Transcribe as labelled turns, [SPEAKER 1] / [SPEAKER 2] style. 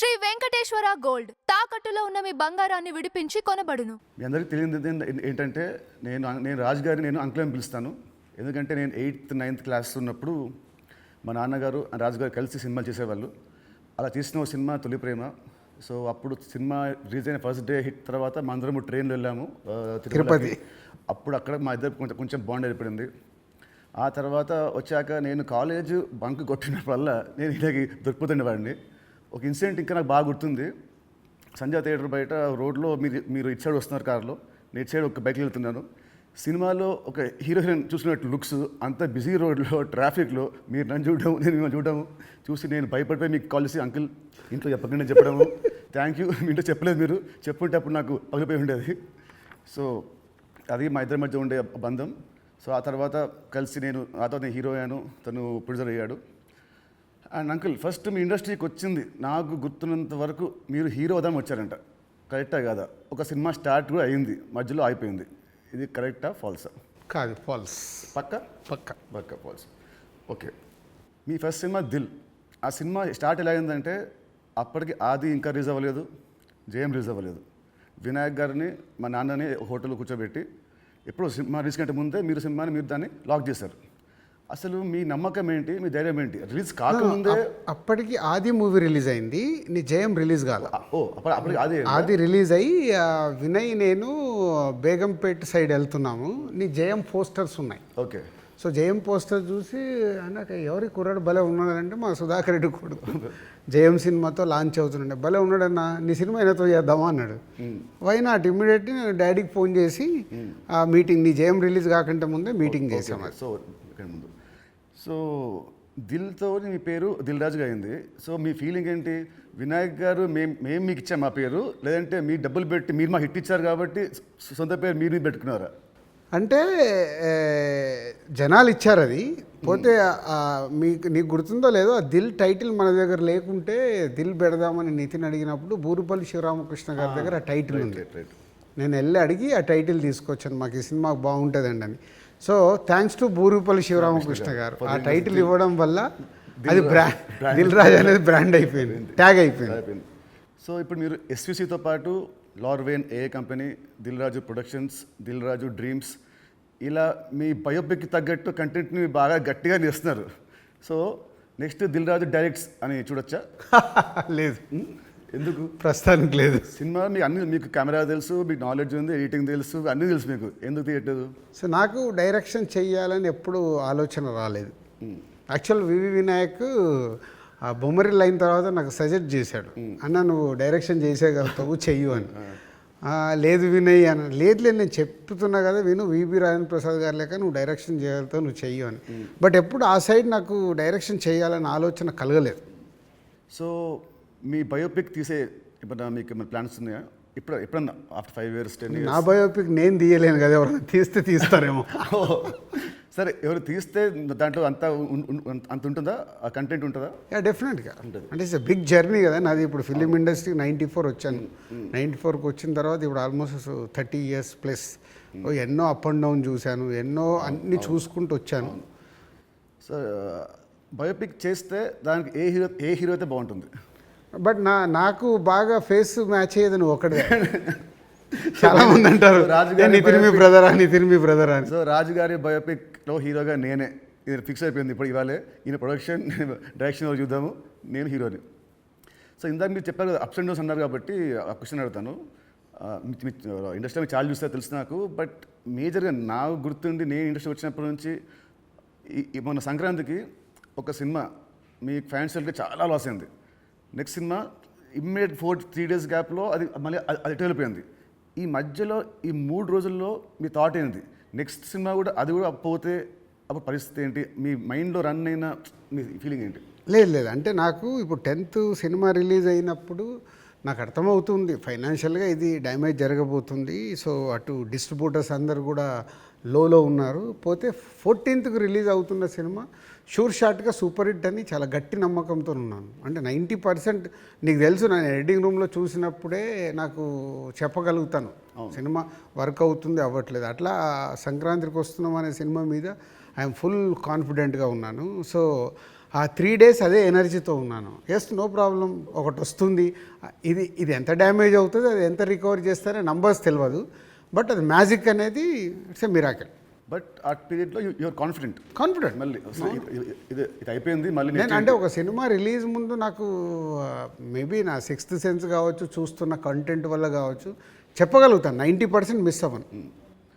[SPEAKER 1] Shri Venkateswara gold. తాకట్టులో ఉన్న మీ బంగారాన్ని విడిపించి కొనబడును.
[SPEAKER 2] మీ అందరికీ తెలియదు ఏంట- ఏంటంటే నేను నేను రాజు గారిని నేను అంకుల్ అని పిలుస్తాను. ఎందుకంటే నేను ఎయిత్ నైన్త్ క్లాస్ ఉన్నప్పుడు మా నాన్నగారు రాజు గారు కలిసి సినిమాలు చేసేవాళ్ళు. అలా తీసిన ఒక సినిమా తొలి ప్రేమ. సో అప్పుడు సినిమా రిలీజ్ అయిన ఫస్ట్ డే హిట్ తర్వాత మా అందరము ట్రైన్లో వెళ్ళాము ఆ, తిరుపతికి. అప్పుడు అక్కడ మా ఇద్దరు కొంచెం కొంచెం బాండ్ ఏర్పడింది ఆ తర్వాత వచ్చాక నేను కాలేజ్ బంక్ కొట్టినప్పుడల్లా నేను ఇలాగే దొరికిపోతుండేవాడిని. ఒక ఇన్సిడెంట్ ఇంకా నాకు బాగా గుర్తుంది. సంజయ్ థియేటర్ బయట రోడ్లో మీరు మీరు ఇటు సైడ్ వస్తున్నారు కారులో. నేను ఇటు సైడ్ ఒక బైక్లో వెళ్తున్నాను. సినిమాలో ఒక హీరో హీరోయిన్ చూసినట్టు లుక్స్ అంత బిజీ రోడ్లో ట్రాఫిక్లో మీరు నన్ను చూడడం నేను మిమ్మల్ని చూడడం చూసి నేను భయపడిపోయి మీకు కాల్ చేసి అంకుల్ ఇంట్లో చెప్పకుండా చెప్పడము. థ్యాంక్ యూ మీ ఇంట్లో చెప్పలేదు మీరు. చెప్పుంటే అప్పుడు నాకు పగిలిపోయి ఉండేది. సో అది మా ఇద్దరి మధ్య ఉండే బంధం. సో ఆ తర్వాత కలిసి నేను ఆ తర్వాత నేను హీరో అయ్యాను. తను ప్రొడ్యూసర్ అయ్యాడు. అండ్ అంకుల్ ఫస్ట్ మీ ఇండస్ట్రీకి వచ్చింది. నాకు గుర్తున్నంత వరకు మీరు హీరో అవుదాం వచ్చారంట. కరెక్టా కాదా? ఒక సినిమా స్టార్ట్ కూడా అయింది. మధ్యలో అయిపోయింది ఇది కరెక్టా ఫాల్సా
[SPEAKER 3] కాదు ఫాల్స్
[SPEAKER 2] పక్క?
[SPEAKER 3] పక్క.
[SPEAKER 2] పక్క ఫాల్స్ ఓకే. మీ ఫస్ట్ సినిమా దిల్. ఆ సినిమా స్టార్ట్ ఎలా అయిందంటే అప్పటికి ఆది ఇంకా రిలీజ్ అవ్వలేదు. జయం రిలీజ్ అవ్వలేదు. వినాయక్ గారిని మా నాన్నని హోటల్లో కూర్చోబెట్టి ఎప్పుడో సినిమా రిలీజ్ కంటే ముందే మీరు సినిమాని మీరు దాన్ని లాక్ చేశారు. అసలు మీ నమ్మకం ఏంటి? మీ ధైర్యం ఏంటి? రిలీజ్ కాకముందే
[SPEAKER 3] అప్- అప్పటికి ఆది మూవీ రిలీజ్ అయింది. నీ జయం రిలీజ్ కాల.
[SPEAKER 2] ఓ అప్పటికి అదే
[SPEAKER 3] ఆది రిలీజ్ అయ్యి వినయ్ నేను బేగంపేట సైడ్ వెళ్తున్నాము. నీ జయం పోస్టర్స్ ఉన్నాయి.
[SPEAKER 2] ఓకే.
[SPEAKER 3] సో జయం పోస్టర్ చూసి అన్నాక ఎవరి కుర్రాడు భలే ఉన్నాడంటే మా సుధాకర్ రెడ్డి కొడుకు. జయం సినిమాతో లాంచ్ అవుతుండే భలే ఉన్నాడన్నా నీ సినిమా అయినతో చేద్దామా అన్నాడు. Why not? ఇమ్మీడియట్లీ నేను డాడీకి ఫోన్ చేసి ఆ మీటింగ్ నీ జయం రిలీజ్ కాకంటే ముందే మీటింగ్ చేసాం
[SPEAKER 2] సో ముందు. సో దిల్తో మీ పేరు దిల్ రాజుగా అయింది. సో మీ ఫీలింగ్ ఏంటి? వినాయక్ గారు మేము మేము మీకు ఇచ్చాం మా పేరు. లేదంటే మీ డబ్బులు పెట్టి మీరు మాకు హిట్ ఇచ్చారు కాబట్టి సొంత పేరు మీరు పెట్టుకున్నారా?
[SPEAKER 3] అంటే జనాలు ఇచ్చారు అది. పోతే మీకు నీకు గుర్తుందో లేదో ఆ దిల్ టైటిల్ మన దగ్గర లేకుంటే దిల్ పెడదామని నితిన్ అడిగినప్పుడు బూరుపల్లి శివరామకృష్ణ గారి దగ్గర ఆ టైటిల్ ఉంది. నేను వెళ్ళి అడిగి ఆ టైటిల్ తీసుకొచ్చాను. మాకు ఈ సినిమా బాగుంటుందండి అని. So thanks to Burupalli Sivaramakrishna garu. ఆ టైటిల్ ఇవ్వడం వల్ల అది బ్రాండ్ దిల్ రాజ్ అనేది బ్రాండ్ అయిపోయింది. ట్యాగ్ అయిపోయింది.
[SPEAKER 2] సో ఇప్పుడు మీరు ఎస్విసితో పాటు లార్వేన్ ఏ company Dil Raju productions Dil Raju dreams ఇలా మీ బయోపిక్కి తగ్గట్టు కంటెంట్ని బాగా గట్టిగా చేస్తున్నారు so next Dil Raju directs అని చూడొచ్చా?
[SPEAKER 3] లేదు.
[SPEAKER 2] ఉం? ఎందుకు?
[SPEAKER 3] ప్రస్తుతానికి లేదు.
[SPEAKER 2] సినిమా మీకు అన్ని మీకు కెమెరా తెలుసు మీకు నాలెడ్జ్ ఉంది ఎడిటింగ్ తెలుసు అన్నీ తెలుసు మీకు. ఎందుకు తీయట్లేదు?
[SPEAKER 3] సో నాకు డైరెక్షన్ చెయ్యాలని ఎప్పుడు ఆలోచన రాలేదు. యాక్చువల్ వివి వినాయక్ ఆ బొమ్మరిల్ అయిన తర్వాత నాకు సజెస్ట్ చేశాడు. అన్న నువ్వు డైరెక్షన్ చేసేయగలుగుతావు చెయ్యు అని. "ఆ, లేదు వినయ్ అని లేదు లేదు నేను చెప్తున్నా కదా విను. వివి రాజేంద్ర ప్రసాద్ గారు లేక నువ్వు డైరెక్షన్ చేయగలుగుతావు నువ్వు చెయ్యు అని. బట్ ఎప్పుడు ఆ సైడ్ నాకు డైరెక్షన్ చేయాలని ఆలోచన కలగలేదు.
[SPEAKER 2] సో మీ బయోపిక్ తీసే ఇప్పుడు మీకు ఏమైనా ప్లాన్స్ ఉన్నాయా? ఇప్పుడు ఎప్పుడన్నా? ఆఫ్టర్ ఫైవ్ ఇయర్స్ టెన్
[SPEAKER 3] నా బయోపిక్ నేను తీయలేను కదా ఎవరైనా తీస్తే తీస్తారేమో.
[SPEAKER 2] సరే ఎవరు తీస్తే దాంట్లో అంత అంత ఉంటుందా? ఆ కంటెంట్ ఉంటుందా?
[SPEAKER 3] యా డెఫినెట్గా అంటే ఇట్స్ బిగ్ జర్నీ కదా నాది ఇప్పుడు ఫిలిం ఇండస్ట్రీ నైంటీ ఫోర్ వచ్చాను. నైంటీ ఫోర్కి వచ్చిన తర్వాత ఇప్పుడు ఆల్మోస్ట్ థర్టీ ఇయర్స్ ప్లస్ ఎన్నో అప్ అండ్ డౌన్ చూశాను ఎన్నో అన్ని చూసుకుంటూ వచ్చాను.
[SPEAKER 2] సో బయోపిక్ చేస్తే దానికి ఏ హీరో ఏ హీరో అయితే బాగుంటుంది?
[SPEAKER 3] బట్ నా నాకు బాగా ఫేస్ మ్యాచ్ అయ్యేది నువ్వు ఒకటే చాలా మంది అంటారు
[SPEAKER 2] రాజుగారి
[SPEAKER 3] నితిన్ మీ బ్రదర్ అని నితిన్ మీ బ్రదర్ అని.
[SPEAKER 2] సో రాజుగారి బయోపిక్లో హీరోగా నేనే. ఇది ఫిక్స్ అయిపోయింది ఇప్పుడు ఇవాళే. ఈయన ప్రొడక్షన్ డైరెక్షన్ చూద్దాము. నేను హీరోని. సో ఇందాక మీరు చెప్పారు కదా అప్స్ అండ్ డౌన్స్ అన్నారు కాబట్టి ఆ క్వశ్చన్ అడుగుతాను. ఇండస్ట్రీ చాలా చూస్తే తెలుసు నాకు. బట్ మేజర్గా నా గుర్తుండి నేను ఇండస్ట్రీ వచ్చినప్పటి నుంచి మొన్న సంక్రాంతికి ఒక సినిమా మీ ఫ్యాన్స్ చాలా లాస్ అయింది. Next cinema immediate four three days గ్యాప్లో అది మళ్ళీ అది- అది వెళ్ళిపోయింది ఈ మధ్యలో ఈ మూడు రోజుల్లో మీ థాట్ ఏంటి నెక్స్ట్ సినిమా కూడా అది కూడా పోతే అప్పుడు పరిస్థితి ఏంటి? మీ మైండ్లో రన్ అయిన మీ ఫీలింగ్ ఏంటి?
[SPEAKER 3] లేదు లేదు. అంటే నాకు ఇప్పుడు టెన్త్ సినిమా రిలీజ్ అయినప్పుడు నాకు అర్థమవుతుంది. ఫైనాన్షియల్గా ఇది డ్యామేజ్ జరగబోతుంది. సో అటు డిస్ట్రిబ్యూటర్స్ అందరు కూడా లోలో ఉన్నారు. పోతే ఫోర్టీన్త్కి రిలీజ్ అవుతున్న సినిమా. షూర్ షాట్గా సూపర్ హిట్ అని చాలా గట్టి నమ్మకంతో ఉన్నాను. అంటే నైంటీ పర్సెంట్ నీకు తెలుసు నేను ఎడిటింగ్ రూమ్లో చూసినప్పుడే నాకు చెప్పగలుగుతాను. సినిమా వర్క్ అవుతుంది అవ్వట్లేదు. అట్లా సంక్రాంతికి వస్తున్నాం అనే సినిమా మీద ఐఎమ్ ఫుల్ కాన్ఫిడెంట్గా ఉన్నాను. సో ఆ త్రీ డేస్ అదే ఎనర్జీతో ఉన్నాను. ఎస్ నో ప్రాబ్లం ఒకటి వస్తుంది. ఇది ఇది ఎంత డ్యామేజ్ అవుతుంది అది ఎంత రికవర్ చేస్తారో నంబర్స్ తెలియదు బట్ అది మ్యాజిక్ అనేది ఇట్స్ ఎ మిరాకిల్
[SPEAKER 2] బట్ ఆ పీరియడ్లో యువర్ కాన్ఫిడెంట్.
[SPEAKER 3] కాన్ఫిడెంట్.
[SPEAKER 2] మళ్ళీ ఇది- ఇది- అయిపోయింది మళ్ళీ
[SPEAKER 3] నేను అంటే ఒక సినిమా రిలీజ్ ముందు నాకు మేబీ నా సిక్స్త్ సెన్స్ కావచ్చు చూస్తున్న కంటెంట్ వల్ల కావచ్చు చెప్పగలుగుతాను. నైంటీ పర్సెంట్ మిస్ అవ్వను.